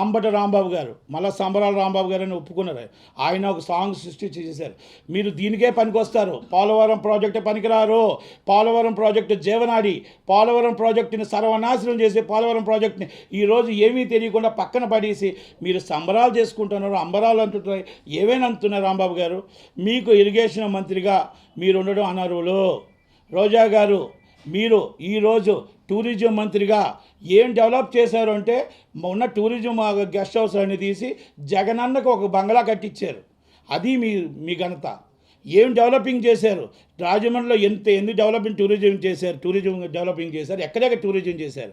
అంబట రాంబాబు గారు మళ్ళా సంబరాల రాంబాబు గారు అని ఒప్పుకున్నారు. ఆయన ఒక సాంగ్ సృష్టి చేశారు మీరు దీనికే పనికొస్తారు. పోలవరం ప్రాజెక్టు పనికిరారు. పోలవరం ప్రాజెక్టు జీవనాడి. పోలవరం ప్రాజెక్టుని సర్వనాశనం చేసి పోలవరం ప్రాజెక్టుని ఈరోజు ఏమీ తెలియకుండా పక్కన పడేసి మీరు సంబరాలు చేసుకుంటున్నారు అంబరాలు అంటున్నారు ఏమైనా అంటున్నారు రాంబాబు గారు? మీకు ఇరిగేషన్ మంత్రిగా మీరు ఉండడం అనర్హులు. రోజా గారు మీరు ఈరోజు టూరిజం మంత్రిగా ఏం డెవలప్ చేశారు అంటే ఉన్న టూరిజం గెస్ట్ హౌస్ అన్ని తీసి జగనన్నకు ఒక బంగ్లా కట్టించారు అది మీ మీ ఘనత. ఏం డెవలపింగ్ చేశారు? రాజమండ్రిలో ఎంత ఎందుకు డెవలపింగ్ టూరిజం చేశారు? టూరిజం డెవలపింగ్ చేశారు? ఎక్కడెక్కడ టూరిజం చేశారు?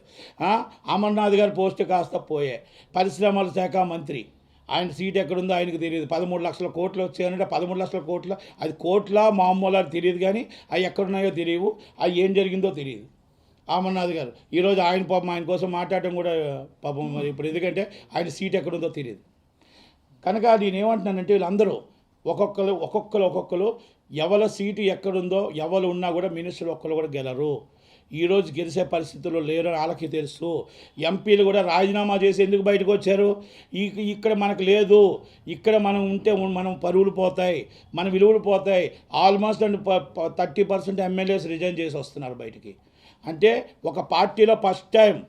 అమర్నాథ్ గారి పోస్ట్ కాస్త పోయే. పరిశ్రమల శాఖ మంత్రి. ఆయన సీట్ ఎక్కడుందో ఆయనకు తెలియదు. పదమూడు లక్షల కోట్లు వచ్చాయంటే పదమూడు లక్షల కోట్ల అది కోట్ల మామూలు అని తెలియదు కానీ అవి ఎక్కడున్నాయో తెలియవు. అవి ఏం జరిగిందో తెలియదు. అమర్నాథ్ గారు ఈరోజు ఆయన పాపం ఆయన కోసం మాట్లాడటం కూడా పాపం మరి ఇప్పుడు ఎందుకంటే ఆయన సీట్ ఎక్కడుందో తెలియదు. కనుక నేను ఏమంటున్నానంటే వీళ్ళందరూ ఒక్కొక్కరు ఒక్కొక్కరు ఒక్కొక్కరు ఎవరి సీటు ఎక్కడుందో ఎవరు ఉన్నా కూడా మినిస్టర్ ఒక్కరు కూడా గెలరు. ఈరోజు గెలిచే పరిస్థితుల్లో లేరు అని వాళ్ళకి తెలుసు. ఎంపీలు కూడా రాజీనామా చేసి ఎందుకు బయటకు వచ్చారు? ఈ ఇక్కడ మనకు లేదు. ఇక్కడ మనం ఉంటే మనం పరువులు పోతాయి. మన విలువలు పోతాయి. Almost and thirty percent MLAs resign చేసి వస్తున్నారు బయటికి. అంటే ఒక పార్టీలో ఫస్ట్ టైం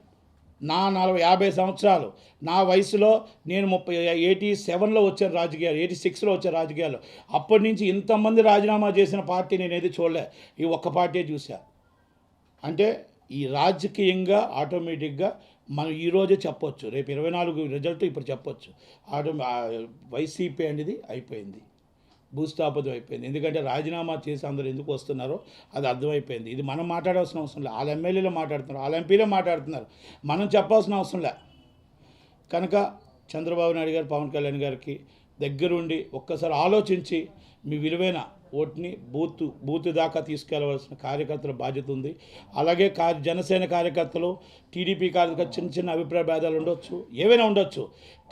నా నలభై యాభై సంవత్సరాలు నా వయసులో నేను ముప్పై ఎయిటీ సెవెన్లో వచ్చిన రాజకీయాలు ఎయిటీ సిక్స్లో వచ్చిన రాజకీయాలు. అప్పటి నుంచి ఇంతమంది రాజీనామా చేసిన పార్టీ నేను ఏది చూడలే. ఈ ఒక్క పార్టీ చూశాను అంటే ఈ రాజకీయంగా ఆటోమేటిక్గా మనం ఈరోజే చెప్పొచ్చు. రేపు ఇరవై నాలుగు రిజల్ట్ ఇప్పుడు చెప్పొచ్చు. ఆటో వైసీపీ అనేది అయిపోయింది. భూస్థాపితం అయిపోయింది. ఎందుకంటే రాజీనామా చేసి అందరూ ఎందుకు వస్తున్నారో అది అర్థమైపోయింది. ఇది మనం మాట్లాడాల్సిన అవసరం లేదు వాళ్ళ ఎమ్మెల్యేలు మాట్లాడుతున్నారు. వాళ్ళ ఎంపీలే మాట్లాడుతున్నారు. మనం చెప్పాల్సిన అవసరం లే. కనుక చంద్రబాబు నాయుడు గారు పవన్ కళ్యాణ్ గారికి దగ్గరుండి ఒక్కసారి ఆలోచించి మీ విలువైన ఓట్ని బూత్ బూత్ దాకా తీసుకెళ్ళవలసిన కార్యకర్తల బాధ్యత ఉంది. అలాగే కా జనసేన కార్యకర్తలు టీడీపీ కార్యకర్త చిన్న చిన్న అభిప్రాయ భేదాలు ఉండొచ్చు ఏవైనా ఉండొచ్చు.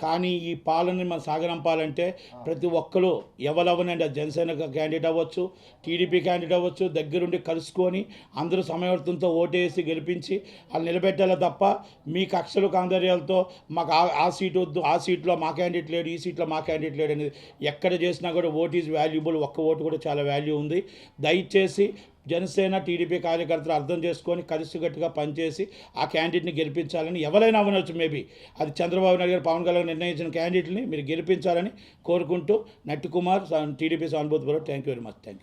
కానీ ఈ పాలనని మనం సాగనంపాలంటే ప్రతి ఒక్కరు ఎవరెవరండి ఆ జనసేన క్యాండిడేట్ అవ్వచ్చు టీడీపీ క్యాండిడేట్ అవ్వచ్చు దగ్గరుండి కలుసుకొని అందరూ సమయవర్తంతో ఓటేసి గెలిపించి వాళ్ళు నిలబెట్టాలి తప్ప మీ కక్షలు కాందర్యాలతో మాకు ఆ ఆ సీట్ వద్దు ఆ సీట్లో మా క్యాండిడేట్ లేడు ఈ సీట్లో మా క్యాండిడేట్ లేడు అనేది ఎక్కడ చేసినా కూడా ఓట్ ఈజ్ వాల్యుబుల్ ఒక్క ఓటు కూడా చాలా వాల్యూ ఉంది. దయచేసి జనసేన టీడీపీ కార్యకర్తలు అర్థం చేసుకొని కలిసిగట్టుగా పనిచేసి ఆ క్యాండిడేట్ని గెలిపించాలని ఎవరైనా అవ్వనొచ్చు మేబీ అది చంద్రబాబు నాయుడు గారు పవన్ కళ్యాణ్ నిర్ణయించిన క్యాండిడేట్ని మీరు గెలిపించాలని కోరుకుంటూ నట్టి కుమార్ టీడీపీ సానుభూతి thank you very much thank you